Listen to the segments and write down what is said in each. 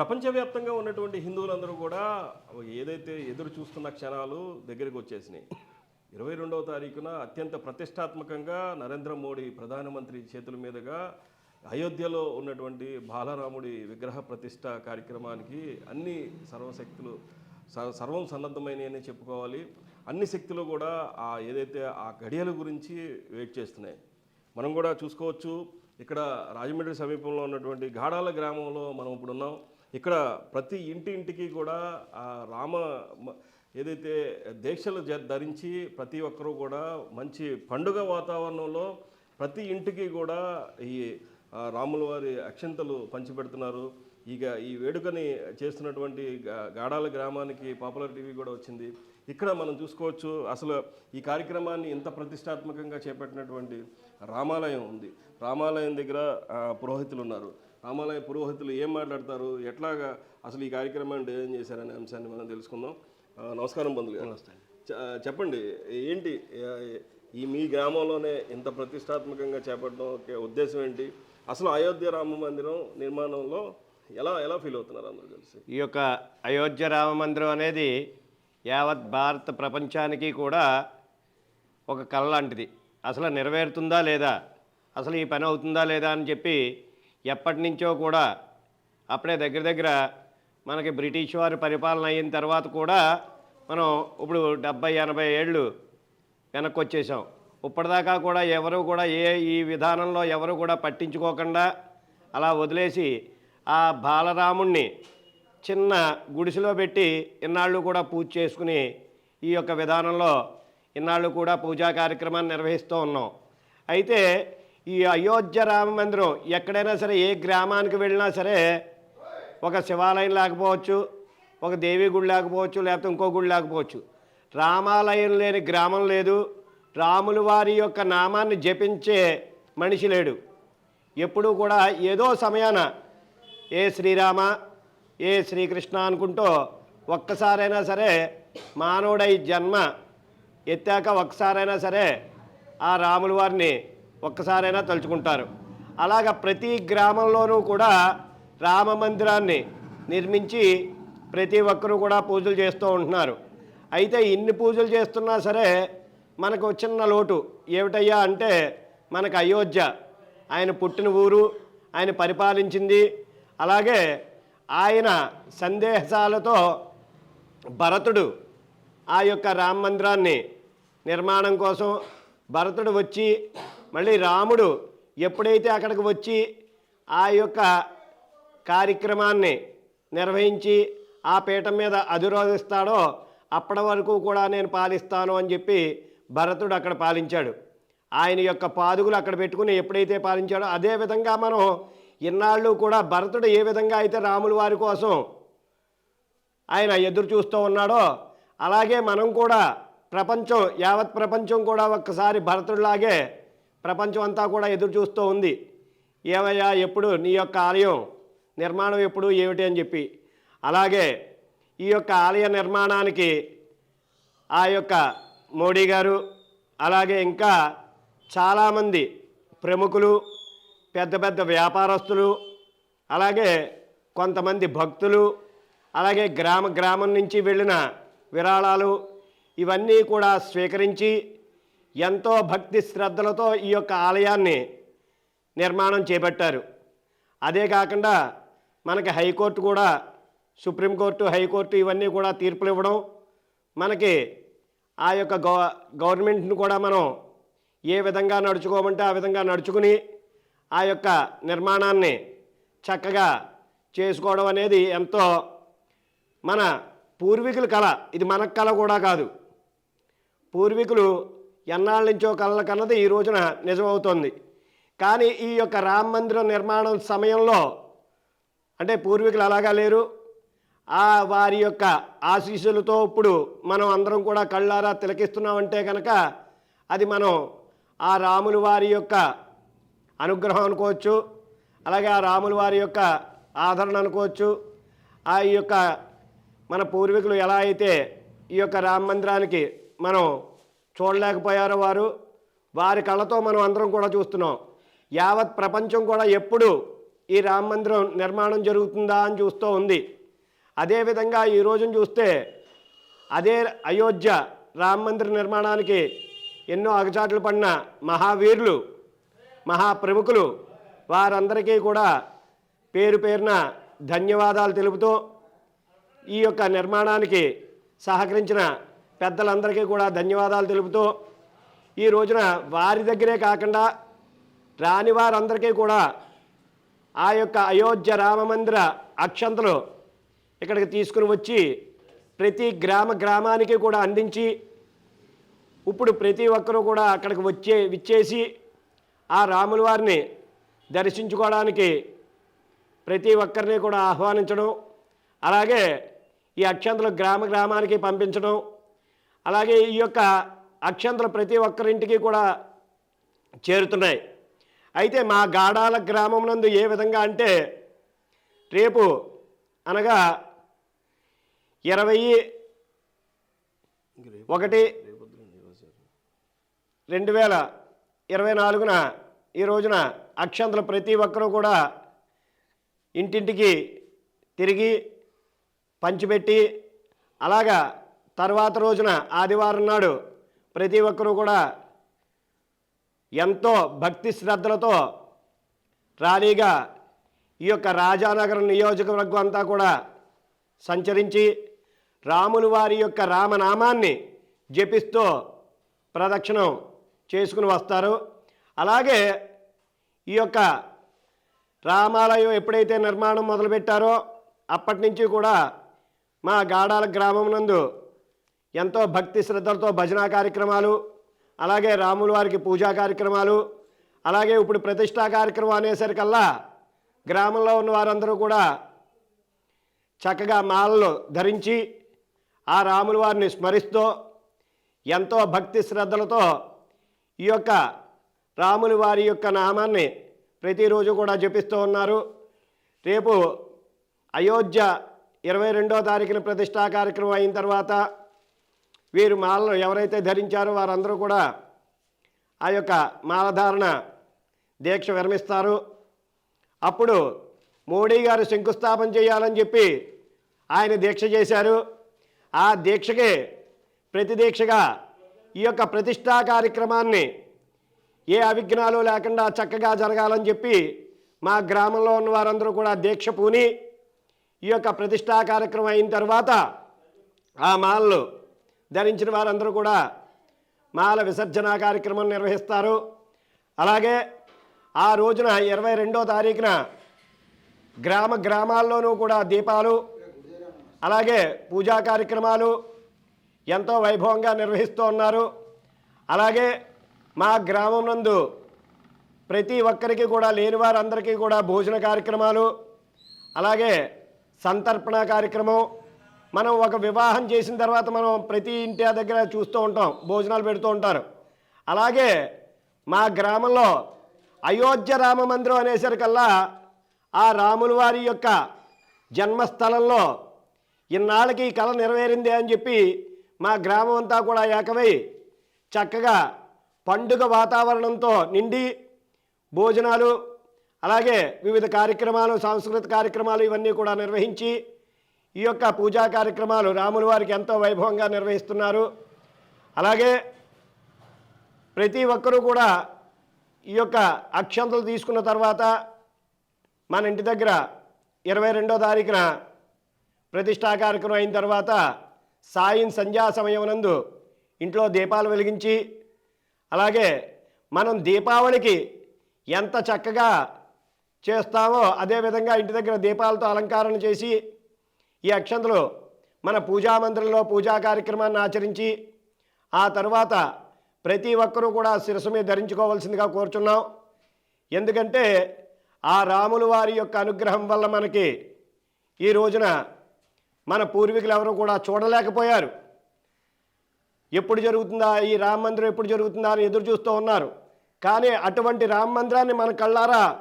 ప్రపంచవ్యాప్తంగా ఉన్నటువంటి హిందువులందరూ కూడా ఏదైతే ఎదురు చూస్తున్న క్షణాలు దగ్గరికి వచ్చేసినాయి. ఇరవై రెండవ తారీఖున అత్యంత ప్రతిష్టాత్మకంగా నరేంద్ర మోడీ ప్రధానమంత్రి చేతుల మీదుగా అయోధ్యలో ఉన్నటువంటి బాలరాముడి విగ్రహ ప్రతిష్ట కార్యక్రమానికి అన్ని సర్వశక్తులు స- సర్వం సన్నద్ధమైనవి చెప్పుకోవాలి. అన్ని శక్తులు కూడా ఆ ఏదైతే ఆ గడియల గురించి వెయిట్ చేస్తున్నాయి. మనం కూడా చూసుకోవచ్చు. ఇక్కడ రాజమండ్రి సమీపంలో ఉన్నటువంటి గాడాల గ్రామంలో మనం ఇప్పుడు ఉన్నాం. ఇక్కడ ప్రతి ఇంటి ఇంటికి కూడా ఆ రామ ఏదైతే దీక్షలు ధరించి ప్రతి ఒక్కరూ కూడా మంచి పండుగ వాతావరణంలో ప్రతి ఇంటికి కూడా ఈ రాముల వారి అక్షంతలు పంచిపెడుతున్నారు. ఇక ఈ వేడుకని చేస్తున్నటువంటి గా- గాడాల గ్రామానికి పాపులర్ టీవీ కూడా వచ్చింది. ఇక్కడ మనం చూసుకోవచ్చు అసలు ఈ కార్యక్రమాన్ని ఇంత ప్రతిష్టాత్మకంగా చేపట్టినటువంటి రామాలయం ఉంది. రామాలయం దగ్గర పురోహితులు ఉన్నారు. రామాలయ పురోహితులు ఏం మాట్లాడతారు? ఎట్లాగా అసలు ఈ కార్యక్రమాన్ని డిజైన్ చేశారనే అంశాన్ని మనం తెలుసుకుందాం. నమస్కారం బంధులు చ- చెప్పండి ఏంటి ఈ మీ గ్రామంలోనే ఇంత ప్రతిష్టాత్మకంగా చేపట్టడం ఒక ఉద్దేశం ఏంటి? అసలు అయోధ్య రామ మందిరం నిర్మాణంలో ఎలా ఎలా ఫీల్ అవుతున్నారు అందరూ కలిసి? ఈ యొక్క అయోధ్య రామ మందిరం అనేది యావత్ భారత ప్రపంచానికి కూడా ఒక కళ లాంటిది. అసలు నెరవేరుతుందా లేదా? అసలు ఈ పని అవుతుందా లేదా అని చెప్పి ఎప్పటి నుంచో కూడా అప్పుడే దగ్గర దగ్గర మనకి బ్రిటిష్ వారి పరిపాలన అయిన తర్వాత కూడా మనం ఇప్పుడు డెబ్బై ఎనభై ఏళ్ళు వెనక్కి వచ్చేసాం ఇప్పటిదాకా కూడా ఎవరు కూడా ఏ ఈ విధానంలో ఎవరు కూడా పట్టించుకోకుండా అలా వదిలేసి ఆ బాలరాముణ్ణి చిన్న గుడిసెలో పెట్టి ఇన్నాళ్ళు కూడా పూజ చేసుకుని ఈ యొక్క విధానంలో ఇన్నాళ్ళు కూడా పూజా కార్యక్రమాన్ని నిర్వహిస్తూ ఉన్నాం. అయితే ఈ అయోధ్య రామ మందిరం ఎక్కడైనా సరే ఏ గ్రామానికి వెళ్ళినా సరే ఒక శివాలయం లేకపోవచ్చు ఒక దేవి గుడి లేకపోవచ్చు లేకపోతే ఇంకో గుడి లేకపోవచ్చు. రామాలయం లేని గ్రామం లేదు. రాములు వారి యొక్క నామాన్ని జపించే మనిషి లేడు. ఎప్పుడూ కూడా ఏదో సమయాన ఏ శ్రీరామ ఏ శ్రీకృష్ణ అనుకుంటూ ఒక్కసారైనా సరే మానవుడై జన్మ ఎత్తాక ఒక్కసారైనా సరే ఆ రాముల వారిని ఒక్కసారైనా తలుచుకుంటారు. అలాగ ప్రతి గ్రామంలోనూ కూడా రామ మందిరాన్ని నిర్మించి ప్రతి ఒక్కరూ కూడా పూజలు చేస్తూ ఉంటున్నారు. అయితే ఇన్ని పూజలు చేస్తున్నా సరే మనకు చిన్న లోటు. ఏమిటయ్యా అంటే మనకు అయోధ్య. ఆయన పుట్టిన ఊరు ఆయన పరిపాలించింది. అలాగే ఆయన సందేశాలతో భరతుడు ఆ యొక్క రామ మందిరాన్ని నిర్మాణం కోసం భరతుడు వచ్చి మళ్ళీ రాముడు ఎప్పుడైతే అక్కడికి వచ్చి ఆ యొక్క కార్యక్రమాన్ని నిర్వహించి ఆ పీఠం మీద అధిరోధిస్తాడో అప్పటి వరకు కూడా నేను పాలిస్తాను అని చెప్పి భరతుడు అక్కడ పాలించాడు. ఆయన యొక్క పాదుగులు అక్కడ పెట్టుకుని ఎప్పుడైతే పాలించాడో అదే విధంగా మనం ఇన్నాళ్ళు కూడా భరతుడు ఏ విధంగా అయితే రాముల వారి కోసం ఆయన ఎదురు చూస్తూ ఉన్నాడో అలాగే మనం కూడా ప్రపంచం యావత్ ప్రపంచం కూడా ఒక్కసారి భరతుడిలాగే ప్రపంచం అంతా కూడా ఎదురు చూస్తూ ఉంది. ఏవయ్యా ఎప్పుడు నీ యొక్క ఆలయం నిర్మాణం ఎప్పుడు ఏమిటి అని చెప్పి. అలాగే ఈ యొక్క ఆలయ నిర్మాణానికి ఆ యొక్క మోడీ గారు అలాగే ఇంకా చాలామంది ప్రముఖులు పెద్ద పెద్ద వ్యాపారస్తులు అలాగే కొంతమంది భక్తులు అలాగే గ్రామ గ్రామం నుంచి వెళ్ళిన విరాళాలు ఇవన్నీ కూడా స్వీకరించి ఎంతో భక్తి శ్రద్ధలతో ఈ యొక్క ఆలయాన్ని నిర్మాణం చేపట్టారు. అదే కాకుండా మనకి హైకోర్టు కూడా సుప్రీంకోర్టు హైకోర్టు ఇవన్నీ కూడా తీర్పులు ఇవ్వడం మనకి ఆ యొక్క గవ గవర్నమెంట్ని కూడా మనం ఏ విధంగా నడుచుకోమంటే ఆ విధంగా నడుచుకుని ఆ యొక్క నిర్మాణాన్ని చక్కగా చేసుకోవడం అనేది ఎంతో మన పూర్వీకుల కళ. ఇది మన కళ కూడా కాదు. పూర్వీకులు ఎన్నాళ్ళ నుంచో కళల కన్నది ఈ రోజున నిజమవుతోంది. కానీ ఈ యొక్క రామ మందిరం నిర్మాణం సమయంలో అంటే పూర్వీకులు అలాగా లేరు. ఆ వారి యొక్క ఆశీస్సులతో ఇప్పుడు మనం అందరం కూడా కళ్ళారా తిలకిస్తున్నామంటే కనుక అది మనం ఆ రాములు వారి యొక్క అనుగ్రహం అనుకోవచ్చు. అలాగే ఆ రాములు వారి యొక్క ఆదరణ అనుకోవచ్చు. ఆ యొక్క మన పూర్వీకులు ఎలా అయితే ఈ యొక్క రామ మందిరానికి మనం చూడలేకపోయారో వారు. వారి కళ్ళతో మనం అందరం కూడా చూస్తున్నాం. యావత్ ప్రపంచం కూడా ఎప్పుడు ఈ రామ మందిరం నిర్మాణం జరుగుతుందా అని చూస్తూ ఉంది. అదేవిధంగా ఈ రోజును చూస్తే అదే అయోధ్య రామ మందిర నిర్మాణానికి ఎన్నో అగచాట్లు పడిన మహావీరులు మహాప్రముఖులు వారందరికీ కూడా పేరు పేరున ధన్యవాదాలు తెలుపుతూ ఈ యొక్క నిర్మాణానికి సహకరించిన పెద్దలందరికీ కూడా ధన్యవాదాలు తెలుపుతూ ఈ రోజున వారి దగ్గరే కాకుండా రాని వారందరికీ కూడా ఆ యొక్క అయోధ్య రామమందిర అక్షంతలు ఇక్కడికి తీసుకుని వచ్చి ప్రతి గ్రామ గ్రామానికి కూడా అందించి ఇప్పుడు ప్రతి ఒక్కరూ కూడా అక్కడికి వచ్చే విచ్చేసి ఆ రాముల వారిని దర్శించుకోవడానికి ప్రతి ఒక్కరిని కూడా ఆహ్వానించడం అలాగే ఈ అక్షంతలు గ్రామ గ్రామానికి పంపించడం అలాగే ఈ యొక్క అక్షంతలు ప్రతి ఒక్కరింటికి కూడా చేరుతున్నాయి. అయితే మా గాడాల గ్రామం నందు ఏ విధంగా అంటే రేపు అనగా ఇరవై ఒకటి రెండు వేల ఇరవై నాలుగున ఈ రోజున అక్షంతలు ప్రతి ఒక్కరూ కూడా ఇంటింటికి తిరిగి పంచిపెట్టి అలాగా తర్వాత రోజున ఆదివారం నాడు ప్రతి ఒక్కరూ కూడా ఎంతో భక్తి శ్రద్ధలతో ర్యాలీగా ఈ యొక్క రాజానగరం నియోజకవర్గం అంతా కూడా సంచరించి రాములు వారి యొక్క రామనామాన్ని జపిస్తూ ప్రదక్షిణం చేసుకుని వస్తారు. అలాగే ఈ యొక్క రామాలయం ఎప్పుడైతే నిర్మాణం మొదలుపెట్టారో అప్పటి నుంచి కూడా మా గాడాల గ్రామం నందు ఎంతో భక్తి శ్రద్ధలతో భజనా కార్యక్రమాలు అలాగే రాముల వారికి పూజా కార్యక్రమాలు అలాగే ఇప్పుడు ప్రతిష్టా కార్యక్రమం అనేసరికల్లా గ్రామంలో ఉన్న వారందరూ కూడా చక్కగా మాలలు ధరించి ఆ రాముల వారిని స్మరిస్తూ ఎంతో భక్తి శ్రద్ధలతో ఈ యొక్క రాముల వారి యొక్క నామాన్ని ప్రతిరోజు కూడా జపిస్తూ ఉన్నారు. రేపు అయోధ్య ఇరవై రెండో తారీఖున ప్రతిష్టా కార్యక్రమం అయిన తర్వాత వీరు మాలను ఎవరైతే ధరించారో వారందరూ కూడా ఆ యొక్క మాలధారణ దీక్ష విరమిస్తారు. అప్పుడు మోడీ గారు శంకుస్థాపన చేయాలని చెప్పి ఆయన దీక్ష చేశారు. ఆ దీక్షకే ప్రతి దీక్షగా ఈ యొక్క ప్రతిష్టా కార్యక్రమాన్ని ఏ అవిఘ్నాలు లేకుండా చక్కగా జరగాలని చెప్పి మా గ్రామంలో ఉన్న వారందరూ కూడా దీక్ష పూని ఈ యొక్క ప్రతిష్టా కార్యక్రమం అయిన తర్వాత ఆ మాలలు ధరించిన వారందరూ కూడా మాల విసర్జన కార్యక్రమం నిర్వహిస్తారు. అలాగే ఆ రోజున ఇరవై రెండో తారీఖున గ్రామ గ్రామాల్లోనూ కూడా దీపాలు అలాగే పూజా కార్యక్రమాలు ఎంతో వైభవంగా నిర్వహిస్తూ ఉన్నారు. అలాగే మా గ్రామం నందు ప్రతి ఒక్కరికి కూడా లేని వారందరికీ కూడా భోజన కార్యక్రమాలు అలాగే సంతర్పణ కార్యక్రమం మనం ఒక వివాహం చేసిన తర్వాత మనం ప్రతి ఇంటి దగ్గర చూస్తూ ఉంటాం భోజనాలు పెడుతూ ఉంటారు. అలాగే మా గ్రామంలో అయోధ్య రామ మందిరం అనేసరికల్లా ఆ రాముల వారి యొక్క జన్మస్థలంలో ఇన్నాళ్ళకి ఈ కళ నెరవేరింది అని చెప్పి మా గ్రామం అంతా కూడా ఏకమై చక్కగా పండుగ వాతావరణంతో నిండి భోజనాలు అలాగే వివిధ కార్యక్రమాలు సాంస్కృతిక కార్యక్రమాలు ఇవన్నీ కూడా నిర్వహించి ఈ యొక్క పూజా కార్యక్రమాలు రాముల వారికి ఎంతో వైభవంగా నిర్వహిస్తున్నారు. అలాగే ప్రతి ఒక్కరూ కూడా ఈ యొక్క అక్షంతలు తీసుకున్న తర్వాత మన ఇంటి దగ్గర ఇరవై రెండో తారీఖున ప్రతిష్టా కార్యక్రమం అయిన తర్వాత సాయం సంధ్యా సమయం నందు ఇంట్లో దీపాలు వెలిగించి అలాగే మనం దీపావళికి ఎంత చక్కగా చేస్తామో అదేవిధంగా ఇంటి దగ్గర దీపాలతో అలంకరణ చేసి ఈ అక్షంతలు మన పూజా మందిరంలో పూజా కార్యక్రమాన్ని ఆచరించి ఆ తర్వాత ప్రతి ఒక్కరూ కూడా శిరసు మీద ధరించుకోవాల్సిందిగా కోరుచున్నాం. ఎందుకంటే ఆ రాములు వారి యొక్క అనుగ్రహం వల్ల మనకి ఈ రోజున మన పూర్వీకులు ఎవరు కూడా చూడలేకపోయారు. ఎప్పుడు జరుగుతుందా ఈ రామ మందిరం ఎప్పుడు జరుగుతుందా అని ఎదురు చూస్తూ ఉన్నారు. కానీ అటువంటి రామ మందిరాన్ని మన కళ్ళారా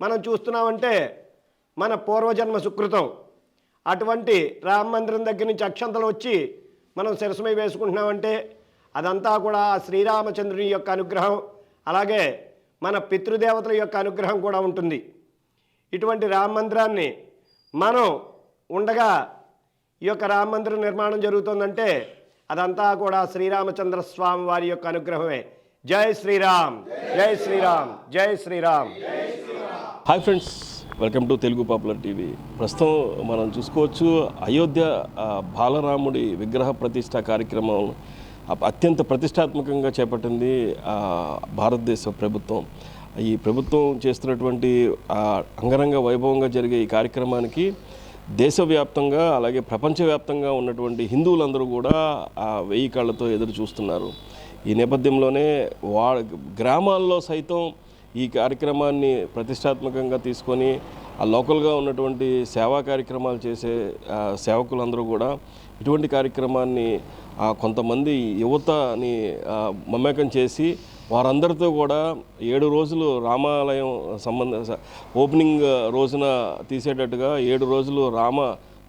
మనం చూస్తున్నామంటే మన పూర్వజన్మ సుకృతం. అటువంటి రామ మందిరం దగ్గర నుంచి అక్షంతలు వచ్చి మనం శిరసమై వేసుకుంటున్నామంటే అదంతా కూడా శ్రీరామచంద్రుని యొక్క అనుగ్రహం అలాగే మన పితృదేవతల యొక్క అనుగ్రహం కూడా ఉంటుంది. ఇటువంటి రామ మందిరాన్ని మనం ఉండగా ఈ యొక్క రామ మందిరం నిర్మాణం జరుగుతుందంటే అదంతా కూడా శ్రీరామచంద్ర స్వామి వారి యొక్క అనుగ్రహమే. జై శ్రీరామ్! జై శ్రీరామ్! జై Sriram! Hi friends! Welcome to Telugu popular TV. ప్రస్తుతం మనం చూసుకోవచ్చు అయోధ్య బాలరాముడి విగ్రహ ప్రతిష్ట కార్యక్రమం అత్యంత ప్రతిష్టాత్మకంగా చేపట్టింది భారతదేశ ప్రభుత్వం. ఈ ప్రభుత్వం చేస్తున్నటువంటి అంగరంగ వైభవంగా జరిగే ఈ కార్యక్రమానికి దేశవ్యాప్తంగా అలాగే ప్రపంచవ్యాప్తంగా ఉన్నటువంటి హిందువులందరూ కూడా ఆ వెయ్యి కాళ్ళతో ఎదురు చూస్తున్నారు. ఈ నేపథ్యంలోనే వా గ్రామాల్లో సైతం ఈ కార్యక్రమాన్ని ప్రతిష్టాత్మకంగా తీసుకొని ఆ లోకల్గా ఉన్నటువంటి సేవా కార్యక్రమాలు చేసే సేవకులందరూ కూడా ఇటువంటి కార్యక్రమాన్ని కొంతమంది యువతని మమేకం చేసి వారందరితో కూడా ఏడు రోజులు రామాలయం సంబంధ ఓపెనింగ్ రోజున తీసేటట్టుగా ఏడు రోజులు రామ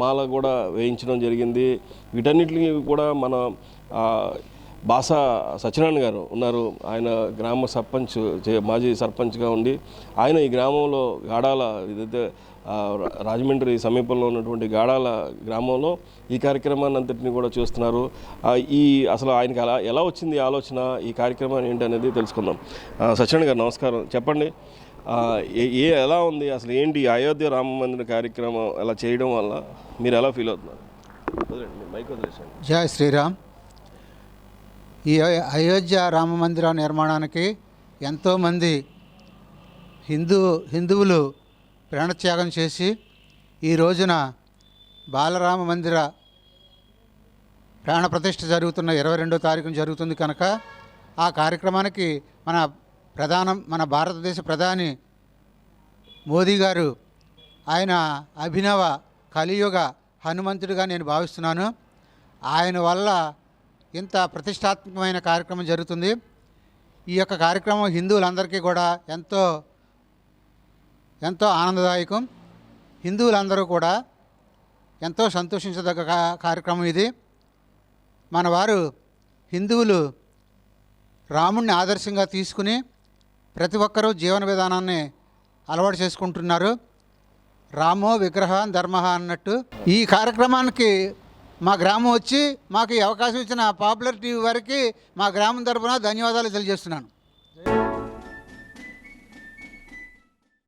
మాల కూడా వేయించడం జరిగింది. వీటన్నిటిని కూడా మన బాసా సత్యనారాయణ గారు ఉన్నారు. ఆయన గ్రామ సర్పంచ్ చే- మాజీ సర్పంచ్గా ఉండి ఆయన ఈ గ్రామంలో గాడాల ఏదైతే రాజమండ్రి సమీపంలో ఉన్నటువంటి గాడాల గ్రామంలో ఈ కార్యక్రమాన్ని అంతటిని కూడా చూస్తున్నారు. ఈ అసలు ఆయనకి అలా ఎలా వచ్చింది ఆలోచన ఈ కార్యక్రమం ఏంటి అనేది తెలుసుకుందాం. సత్యనారాయణ గారు నమస్కారం. చెప్పండి. ఏ ఏ ఎలా ఉంది? అసలు ఏంటి అయోధ్య రామ మందిర కార్యక్రమం? అలా చేయడం వల్ల మీరు ఎలా ఫీల్ అవుతున్నారు? వదిలేండి జై శ్రీరామ్. ఈ అయోధ్య రామ మందిర నిర్మాణానికి ఎంతోమంది హిందూ హిందువులు ప్రాణత్యాగం చేసి ఈ రోజున బాలరామ మందిర ప్రాణప్రతిష్ఠ జరుగుతున్న ఇరవై రెండో తారీఖున జరుగుతుంది కనుక ఆ కార్యక్రమానికి మన ప్రధానం మన భారతదేశ ప్రధాని మోదీ గారు ఆయన అభినవ కలియుగ హనుమంతుడిగా నేను భావిస్తున్నాను. ఆయన వల్ల ఇంత ప్రతిష్టాత్మకమైన కార్యక్రమం జరుగుతుంది. ఈ యొక్క కార్యక్రమం హిందువులందరికీ కూడా ఎంతో ఎంతో ఆనందదాయకం. హిందువులందరూ కూడా ఎంతో సంతోషించదగ్గ కా- కార్యక్రమం ఇది. మన వారు హిందువులు రాముణ్ణి ఆదర్శంగా తీసుకుని ప్రతి ఒక్కరూ జీవన విధానాన్ని అలవాటు చేసుకుంటున్నారు. రామో విగ్రహ ధర్మ అన్నట్టు ఈ కార్యక్రమానికి మా గ్రామం వచ్చి మాకు ఈ అవకాశం ఇచ్చిన పాపులర్ టీవీ వారికి మా గ్రామం తరపున ధన్యవాదాలు తెలియజేస్తున్నాను.